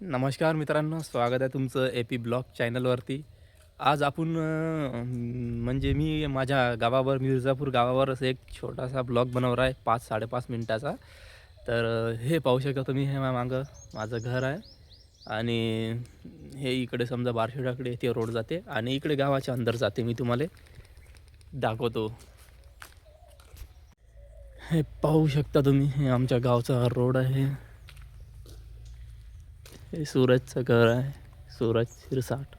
नमस्कार मित्रांनो स्वागत आहे तुमचं ए पी ब्लॉग चॅनलवरती आज आपण म्हणजे मी माझ्या गावावर मिर्झापूर गावावर एक छोटासा ब्लॉग बनवला आहे पाच साडेपाच मिनटाचा. तर हे पाहू शकता तुम्ही हे मागं माझं घर आहे. आणि हे इकडे समजा बारशेडाकडे ते रोड जाते आणि इकडे गावाच्या अंदर जाते मी तुम्हाला. दाखवतो. हे पाहू शकता तुम्ही हे आमच्या गावचा रोड आहे. हे सूरजचं घर आहे. सूरज शिरसाट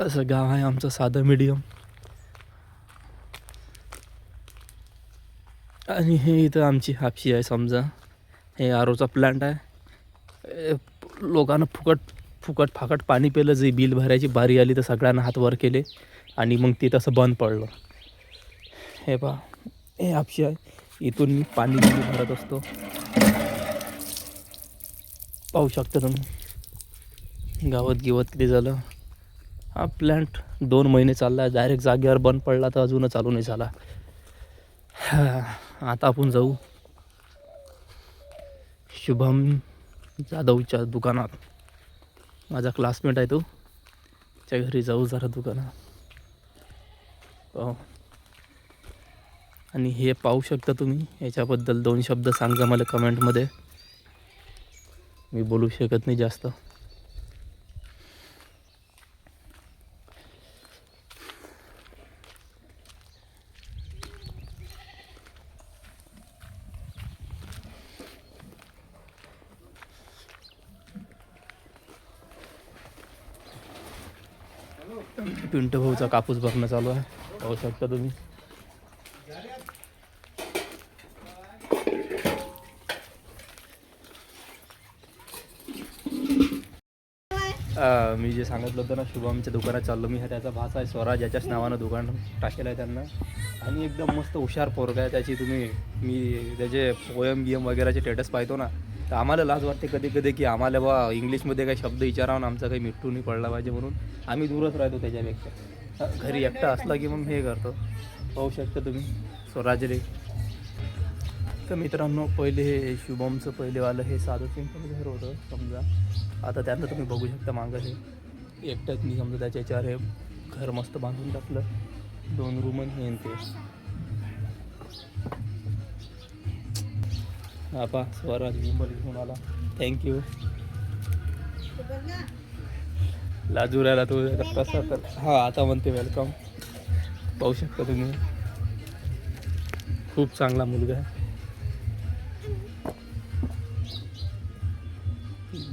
असं गाव आहे आमचं साधं मीडियम आणि हे इथं आमची हापशी आहे समजा. हे आरोचा प्लांट आहे. लोकांना फुकट फुकट फाकट पाणी पेलं जे बिल भरायची बारी आली तर सगळ्यांना हात वर केले आणि मग ते तसं बंद पडलं. हे पहा हे हापशी आहे. इथून मी पाणी भरत असतो. पाहू शकता तुम्ही. गावात गिवत किती झालं? हा प्लॅन्ट दोन महिने चालला डायरेक्ट जागेवर बंद पडला तर अजूनच चालू नाही झाला. आता आपण जाऊ. शुभम जाधवच्या दुकानात. माझा क्लासमेट आहे तो. त्या घरी जाऊ जरा दुकानात. पाहू. आणि हे पाहू शकता तुम्ही. याच्याबद्दल दोन शब्द सांगा मला कमेंटमध्ये मी बोलू शकत नाही जास्त. पिंटू भाऊचा कापूस भरणं चालू आहे. पाहू शकता तुम्ही. मी जे सांगितलं होतं ना शुभमच्या दुकानात चाललो. मी हा त्याचा भास आहे स्वराज याच्याच नावानं दुकान टाकेलं आहे त्यांना. आणि एकदम मस्त हुशार पोरगा आहे त्याची. तुम्ही मी त्याचे पोयम बियम वगैरेचे स्टेटस पाहतो ना तर आम्हाला लाज वाटते कधी कधी की आम्हाला बा इंग्लिशमध्ये काही शब्द विचारावून आमचा काही मिठ्ठू नाही पडला पाहिजे म्हणून आम्ही दूरच राहतो त्याच्यापेक्षा. घरी एकटा असला की मग हे करतो. पाहू शकता तुम्ही स्वराजले तर मित्रांनो पहिले हे शुभमचं पहिलेवालं हे साधं सिंपल घर होतं समजा. आता त्यांना तुम्ही बघू शकता मागं हे. एकट्यात मी समजा त्याच्या याच्यावर हे घर मस्त बांधून टाकलं. दोन रूम हे ते. आपा स्वराज विंबल घेऊन आला. थँक्यू लाजू राहिला तो. कसा तर हा आता म्हणते वेलकम पाहू शकता तुम्ही. खूप चांगला मुलगा आहे.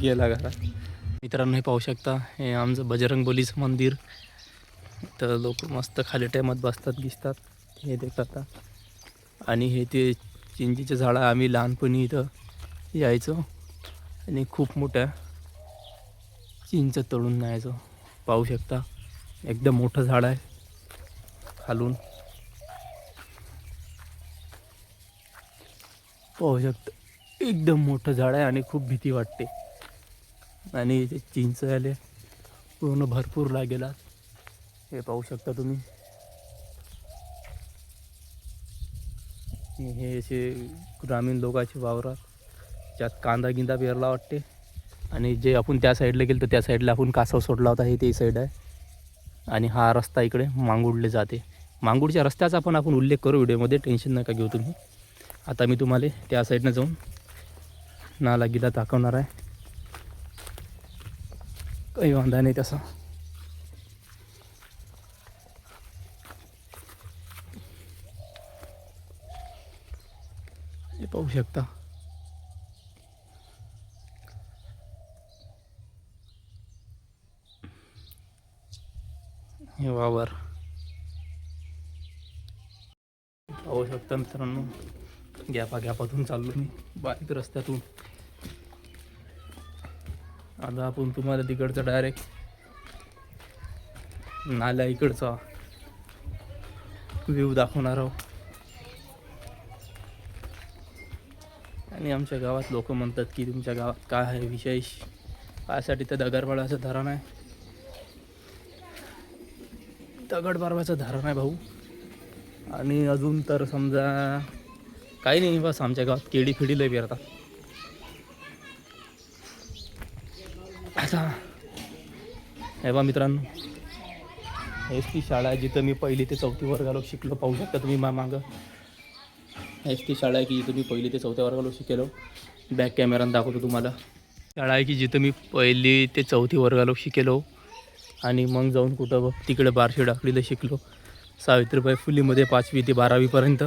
गेला घरात. मित्रांनो हे पाहू शकता हे आमचं बजरंग बोलीचं मंदिर. तर लोक मस्त खाली टायमात बसतात दिसतात. हे ते करतात आणि हे ते चिंचीचे झाडं आम्ही लहानपणी इथं यायचो. आणि खूप मोठ्या चिंच तळून न्यायचो. पाहू शकता एकदम मोठं झाड आहे खालून. पाहू शकता एकदम मोठं झाड आहे आणि खूप भीती वाटते. आणि ते चिंच आले पूर्ण भरपूर लागेला हे पाहू शकता तुम्ही. हे असे ग्रामीण लोकांचे वावरात. ज्यात कांदा गिंदा पेरला वाटते. आणि जे आपण त्या साईडला गेलो तर त्या साईडला आपण कासव सोडला होता. हे ते साईड आहे. आणि हा रस्ता इकडे मांगुडले जाते. मांगुडच्या रस्त्याचा पण आपण उल्लेख करू व्हिडिओमध्ये. टेन्शन नका घेऊ तुम्ही. आता मी तुम्हाला त्या साईडनं जाऊन नाला गिला दाखवणार आहे. काही वांधा नाही तसा हे पाहू शकता. हे वावर. पाहू शकता मित्रांनो. गॅपा गॅपातून चाललो मी. बारीक रस्त्यातून. आता आपण तुम्हाला तिकडचं डायरेक्ट नाल्या इकडचा व्ह्यू दाखवणार आहोत. आणि आमच्या गावात लोक म्हणतात की तुमच्या गावात काय आहे विशेष? कायसाठी तर दगडबाळाचं धरण आहे. दगडबारवाचं धरण आहे भाऊ. आणि अजून तर समजा काही नाही बस आमच्या गावात केळी फिडी लय पेरतात. आता. हे बा मित्रांनो. एस टी शाळा आहे जिथं मी पहिली ते चौथी वर्गालो शिकलो. पाहू शकता तुम्ही मा मागं. एस टी शाळा आहे की जिथं मी पहिली ते चौथ्या वर्गालो शिकेलो. बॅक कॅमेरानं दाखवतो तुम्हाला. शाळा आहे की जिथं मी पहिली ते चौथी वर्गालो शिकेलो. आणि मग जाऊन कुठं बघ तिकडे बारशे डाकडीला शिकलो. सावित्रीबाई फुलीमध्ये पाचवी ते बारावीपर्यंत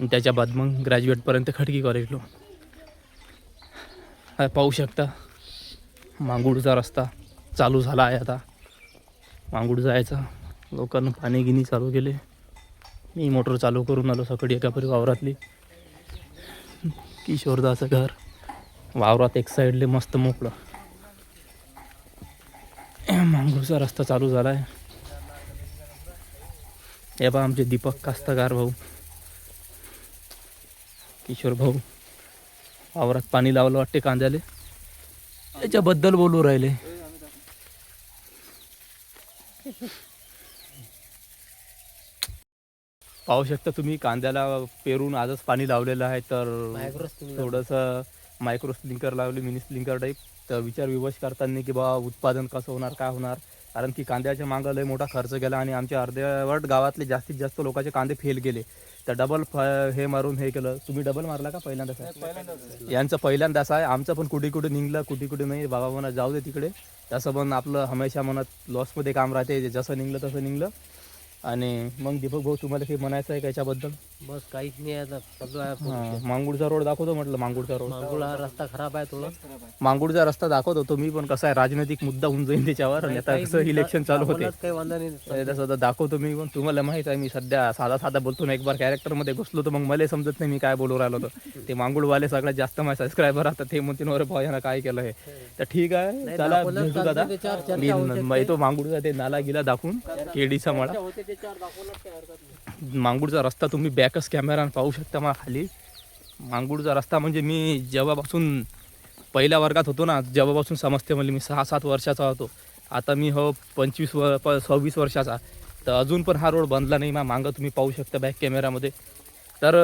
त्याच्या बाद मग ग्रॅज्युएटपर्यंत खडकी कॉलेजलो पाहू शकता. मांगूडचा रस्ता चालू झाला आहे आता. मांगूड जायचा. लोकांना पाणी गिनी चालू केले. मी मोटर चालू करून आलो सकाळी एका परी वावरातली. किशोरदाचं घर. वावरात एक साईडले मस्त मोकळं. मांगूरचा रस्ता चालू झाला आहे. हे बा आमचे दीपक कास्तकार भाऊ. किशोर भाऊ. वावरात पाणी लावलं वाटते कांद्याले. त्याच्याबद्दल बोलू राहिले. पाहू शकता तुम्ही कांद्याला पेरून आजच पाणी लावलेलं आहे तर थोडंसं मायक्रो स्प्लिंकर लावले मिनी स्प्लिंकर टाईप. तर विचार विवश करताना की बा उत्पादन कसं होणार काय होणार. कारण की कांद्याच्या मागं लय मोठा खर्च गेला आणि आमच्या अर्ध्यावट गावातले जास्तीत जास्त लोकांचे कांदे फेल गेले. तर डबल हे मारून हे केलं. तुम्ही डबल मारला का पहिल्यांदाच आहे? यांचं पहिल्यांदाच आहे. आमचं पण कुठे कुठे निघलं कुठे कुठे नाही. बाबा म्हणा जाऊ दे तिकडे. तसं पण आपलं हमेशा मनात लॉसमध्ये काम राहते. जसं निघलं तसं निघलं. आणि मग दीपक भाऊ तुम्हाला काही म्हणायचं आहे का याच्याबद्दल? बस काहीच नाही आता. चालू आहे हां, मांगूळचा रोड दाखवतो म्हटलं मांगूळचा रोड. मांगुळा हा रस्ता खराब आहे थोडा. मांगूळचा रस्ता दाखवतो तो मी पण कसा आहे राजनैतिक मुद्दा होऊन जाईल त्याच्यावर. आणि आता कसं इलेक्शन चालू होते. मलाच काही वांधा नाही. तर तसं तर दाखवतो मी पण. तुम्हाला माहीत आहे मी सध्या साधा साधा बोलतो ना एक बार कॅरेक्टरमध्ये घुसलो तर मग मला समजत नाही मी काय बोलू राहिलो होतो ते मांगुळवाले सगळ्यात जास्त माझे सबस्क्रायबर राहतात ते म्हणतील अरे भाऊ यानं काय केलं हे? तर ठीक आहे चला दाखवलंच भेटू चालतं, दादा. त्याच्यावर चर्चा मी होऊ शकते. मी तो मांगुळचा ते नाला गेला दाखवून केडीचा मळा. होते मांगूळचा रस्ता तुम्ही बॅकच कॅमेरानं पाहू शकता मला खाली. मांगूळचा रस्ता म्हणजे मी जेव्हापासून पहिल्या वर्गात होतो ना जेव्हापासून समजते म्हणजे मी सहा सात वर्षाचा होतो. आता मी हो पंचवीस व प सव्वीस वर्षाचा. तर अजून पण हा रोड बनला नाही मा मागं तुम्ही पाहू शकता बॅक कॅमेरामध्ये. तर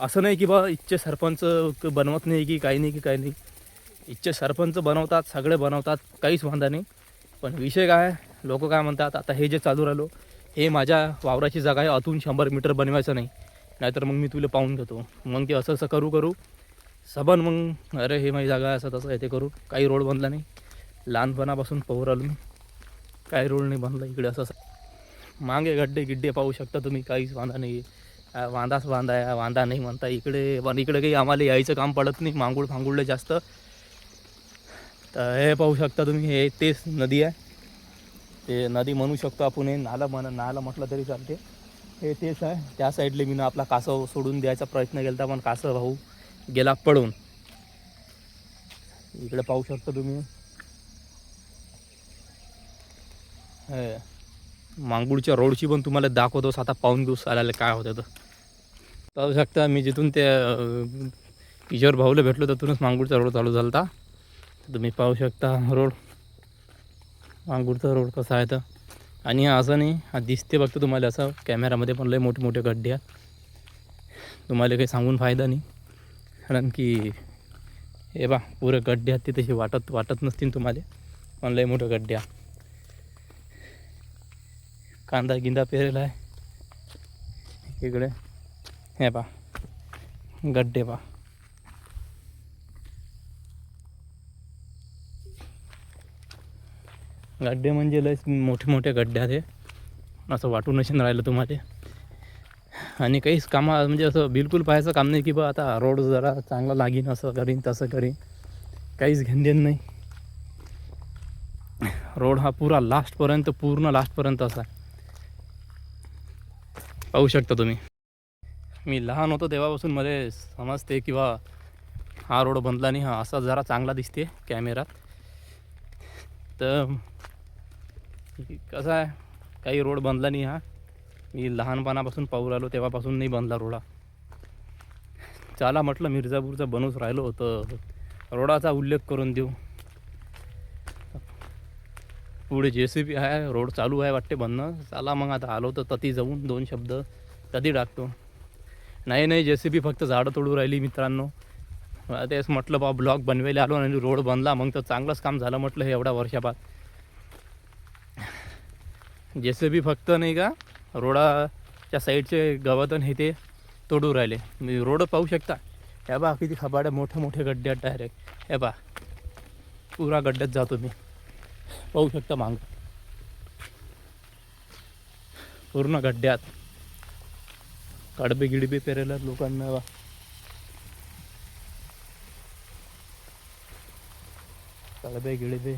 असं नाही की बा इच्छे सरपंच बनवत नाही की काही नाही की काही नाही. इच्छे सरपंच बनवतात सगळे बनवतात काहीच वांधा नाही. पण विषय काय लोक काय म्हणतात आता हे जे चालू राहिलो हे माझ्या वावराची जागा आहे. अतून शंभर मीटर बनवायचं नाही. नाहीतर मग मी तुला पाहून घेतो. मग ते असं असं करू करू. सबन मग अरे हे माझी जागा आहे असं तसं आहे ते करू. काही रोड बनला नाही. लहानपणापासून पोहर आलो मी. काही रोड नाही बनला इकडे असं असं. मागे गड्डे गिड्डे पाहू शकता तुम्ही. काहीच वांदा नाही. वांदाच वांदा आहे. वांदा नाही म्हणता इकडे. पण इकडे काही आम्हाला यायचं काम पडत नाही. मांगूळ फांगुळले जास्त. तर हे पाहू शकता तुम्ही. हे तेच नदी आहे. ते नदी म्हणू शकतो आपण हे नाला म्हण नाला म्हटलं तरी चालते. हे तेच आहे. त्या साईडले मी आपला कासव सोडून द्यायचा प्रयत्न केला होता पण कासव भाऊ गेला पडून इकडे पाहू शकता तुम्ही. हे मांगूळच्या रोडची पण तुम्हाला दाखवतोस आता पाहून दिवस आल्याला काय होतं तर. पाहू शकता मी जिथून ते किशोर भाऊला भेटलो तिथूनच मांगूळचा रोड चालू झाला होता तुम्ही पाहू शकता रोड. अंगूरचा रोड कसा आहे तर? आणि असं नाही हा दिसते बघतो तुम्हाला असं कॅमेरामध्ये पण लय मोठे मोठे गड्डे आहेत. तुम्हाला काही सांगून फायदा नाही. कारण की हे बा पुरं गड्डे आहेत ते तशी वाटत वाटत नसतील तुम्हाला पण लय मोठे गड्डे आहेत. कांदा गिंदा पेरेला आहे. इकडे हे पा गड्डे पा गड्डे म्हणजे लय मोठे मोठे गड्डे आहे असं वाटून नशीन राहिलं तुम्हाला. आणि काहीच कामा म्हणजे असं बिलकुल पाहायचं काम नाही की बा आता रोड जरा चांगला लागीन असं करीन तसं करीन. काहीच घेणदेन नाही. रोड हा पुरा लास्टपर्यंत पूर्ण लास्टपर्यंत असा पाहू शकता तुम्ही. मी लहान होतो तेव्हापासून मला समजते किंवा हा रोड बनला नाही हा असा जरा चांगला दिसते कॅमेरात. तर कसं आहे? काही रोड बनला नाही हा. मी लहानपणापासून पाहू राहिलो तेव्हापासून नाही बनला रोडा. चला म्हटलं मिर्झापूरचा बनूच राहिलो होतं. रोडाचा उल्लेख करून देऊ. पुढे जे सी बी आहे रोड चालू आहे वाटते बनणं. चला मग आता आलो तर तती जाऊन दोन शब्द तती टाकतो नाही नाही जे सी बी फक्त झाडं तोडू राहिली मित्रांनो. मला तेच म्हटलं बा ब्लॉक बनवायला आलो आणि रोड बनला मग तर चांगलंच काम झालं म्हटलं हे एवढ्या वर्षापात. जसे बी फक्त नाही का रोडाच्या साईडचे गवतन हे ते तोडू राहिले. मी रोड पाहू शकता? हे बा किती खबाड्या मोठे मोठे गड्डे डायरेक्ट हे बा पुरा गड्ड्यात जातो मी. पाहू शकता मांग. पूर्ण गड्ड्यात. कडबे गिडबे पेरेला लोकांना बा कडबे गिडबे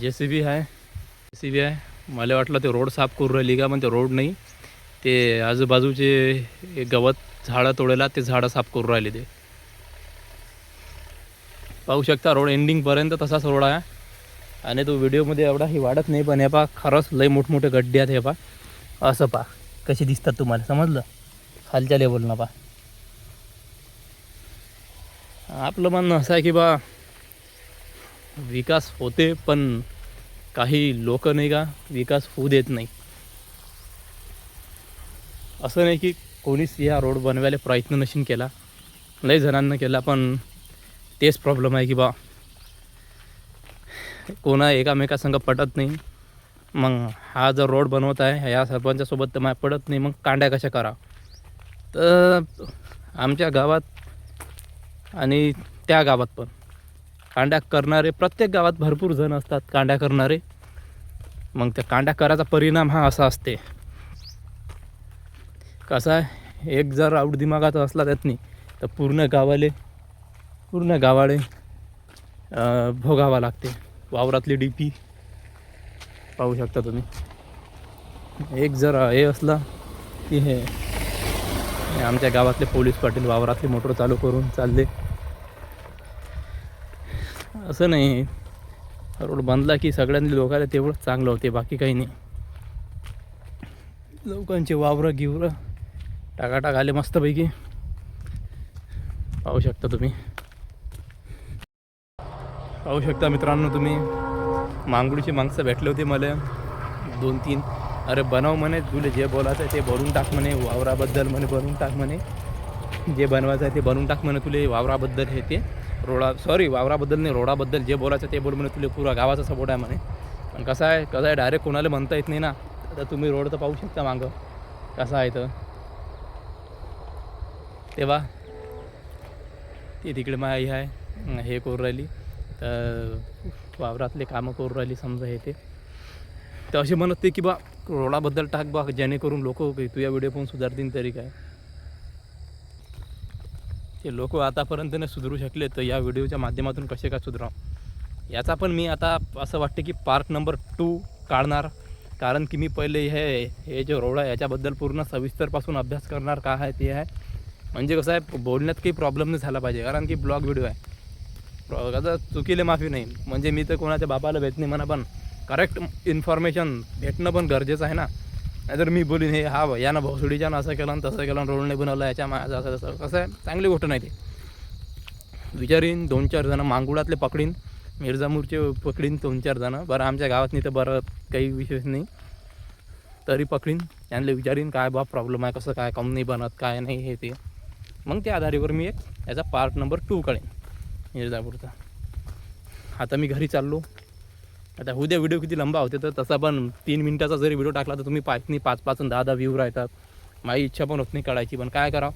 जे सी बी आहे जे सी बी आहे मला वाटलं ते रोड साफ करू राहिली का पण ते रोड नाही ते आजूबाजूचे गवत झाडं तोडेला ते झाडं साफ करू राहिले ते पाहू शकता रोड एंडिंगपर्यंत तसाच रोड आहे आणि तो व्हिडिओमध्ये एवढा ही वाढत नाही पण हे पा खरंच लय मोठमोठे गड्डे आहेत हे पा असं पा कसे दिसतात तुम्हाला समजलं खालच्या लेवलनं पा आपलं म्हणणं असं आहे की बा विकास होते पण काही लोक नाही का विकास होऊ देत नाही. असं नाही की कोणीच या रोड बनवायला प्रयत्न नशीन केला. लय जणांना केला पण तेच प्रॉब्लेम आहे की बा कोणा एकामेकासंग पटत नाही. मग हा जर रोड बनवत आहे या सरपंचासोबत तर माझ्या पडत नाही मग कांड्या कशा करा तर आमच्या गावात आणि त्या गावात पण. कांड्या करणारे प्रत्येक गावात भरपूर जण असतात कांड्या करणारे. मग त्या कांड्या करायचा परिणाम हा असा असते. कसा आहे? एक जर आऊट दिमागाचा असला त्यातनी तर पूर्ण गावाले पूर्ण गावाले भोगावा लागते. वावरातली डी पी पाहू शकता तुम्ही. एक जर हे असला की हे हे आमच्या गावातले पोलीस पाटील वावरातली मोटर चालू करून चालले. असं नाही. रोड बांधला की सगळ्यांनी लोकांना तेवढं चांगलं होते बाकी काही नाही. लोकांचे वावरं गिवरं टाकाटाक आले मस्तपैकी. पाहू शकता तुम्ही. पाहू शकता मित्रांनो तुम्ही. मांगडूची माणसं भेटले होते मला. दोन तीन. अरे बनव म्हणे तुला जे बोलायचं आहे ते बनवून टाक म्हणे वावराबद्दल म्हणे बनवून टाक म्हणे. जे बनवायचं आहे ते बनवून टाक म्हणे तुले वावराबद्दल हे ते. रोडा सॉरी वावराबद्दल नाही रोडाबद्दल जे बोलायचं ते बोल म्हणे तुले पुरा गावाचा सपोर्ट आहे म्हणे. पण कसं आहे कसं आहे डायरेक्ट कोणाला म्हणता येत नाही ना तर तुम्ही रोड तर पाहू शकता मागं. कसा आहे तर. तेव्हा ती तिकडे मा आहे हे करू राहिली. तर वावरातले कामं करू राहिली समजा हे ते. तर असे म्हणत ते की बा रोडाबद्दल टाक बा जेणेकरून लोक तुझ्या व्हिडिओ पण सुधारतील तरी काय. ते लोक आतापर्यंत न सुधरू शकले तर या व्हिडिओच्या माध्यमातून कसे काय सुधराव? याचा पण मी आता असं वाटते की पार्ट नंबर टू काढणार कारण की मी पहिले हे हे जे रोड आहे याच्याबद्दल पूर्ण सविस्तरपासून अभ्यास करणार का आहे ते आहे. म्हणजे कसं आहे बोलण्यात काही प्रॉब्लेम नाही झाला पाहिजे कारण की ब्लॉग व्हिडिओ आहे. कसं चुकीले माफी नाही म्हणजे मी तर कोणाच्या बापाला भेट नाही म्हणा पण करेक्ट इन्फॉर्मेशन भेटणं पण गरजेचं आहे ना. नाहीतर मी बोलीन हे हा बा, यानं भोसडीच्यानं असं केलं तसं केलं रोल नाही बनवलं याच्या माझं असं तसं कसं आहे? चांगली गोष्ट नाही ते. विचारीन दोन चार जणं मांगुळातले पकडीन मिर्झापूरचे पकडीन दोन चार जणं. बरं आमच्या गावात नाही तर बरं काही विशेष नाही. तरी पकडीन त्यांना विचारीन काय बा प्रॉब्लेम आहे कसं काय कम नाही बनत काय नाही हे ते. मग त्या आधारेवर मी एक याचा पार्ट नंबर टू कळेन मिर्झापूरचा. आता मी घरी चाललो आता उद्या व्हिडिओ किती लंबा होते तर तसा पण तीन मिनिटाचा जरी व्हिडिओ टाकला तर तुम्ही पाच नाही पाच पाच दहा दहा व्ह्यू राहतात. माझी इच्छा पण होत नाही काढायची पण काय करा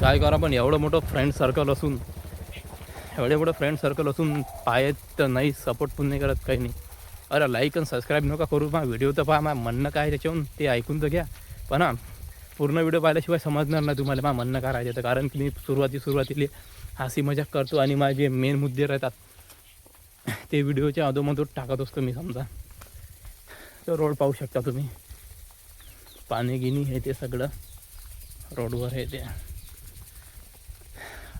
काय करा पण एवढं मोठं फ्रेंड सर्कल असून एवढे मोठं फ्रेंड सर्कल असून पाहत तर नाही सपोर्ट पण नाही करत काही नाही. अरे लाईक आणि सबस्क्राईब नका करू मा व्हिडिओ तर पहा मा म्हणणं काय त्याच्याहून ते ऐकून तर घ्या. पण हां पूर्ण व्हिडिओ पाहिल्याशिवाय समजणार नाही तुम्हाला मा म्हणणं काय राहायचं तर कारण की मी सुरुवाती सुरुवातीला हासी मजाक करतो आणि माझे मेन मुद्दे राहतात. ते व्हिडिओच्या अधोमधून टाकत असतो मी समजा. तर रोड पाहू शकता तुम्ही. पाणी गिनी हे ते सगळं. रोडवर हे ते.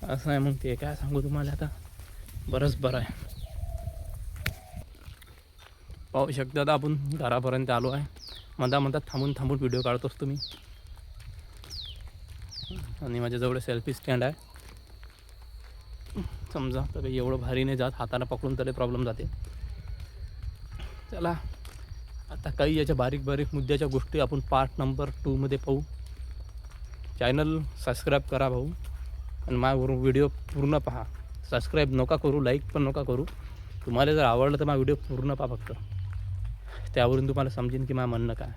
असं आहे मग ते. काय सांगू तुम्हाला आता? बरंच बरं आहे. पाहू शकता आता आपण घरापर्यंत आलो आहे. मधा मधात थांबून थांबून व्हिडिओ काढत असतो मी. आणि माझ्याजवळ सेल्फी स्टँड आहे. समजा. तर काही एवढं भारी नाही जात. हाताला पकडून तरी प्रॉब्लेम जाते. चला. आता काही याच्या बारीक बारीक मुद्द्याच्या गोष्टी आपण पार्ट नंबर टूमध्ये पाहू. चॅनल सबस्क्राईब करा भाऊ. आणि माझ्यावरून व्हिडिओ पूर्ण पहा. सबस्क्राईब नका करू लाईक पण नका करू. तुम्हाला जर आवडलं तर माझा व्हिडिओ पूर्ण पहा फक्त. त्यावरून तुम्हाला समजेन की माझं म्हणणं काय.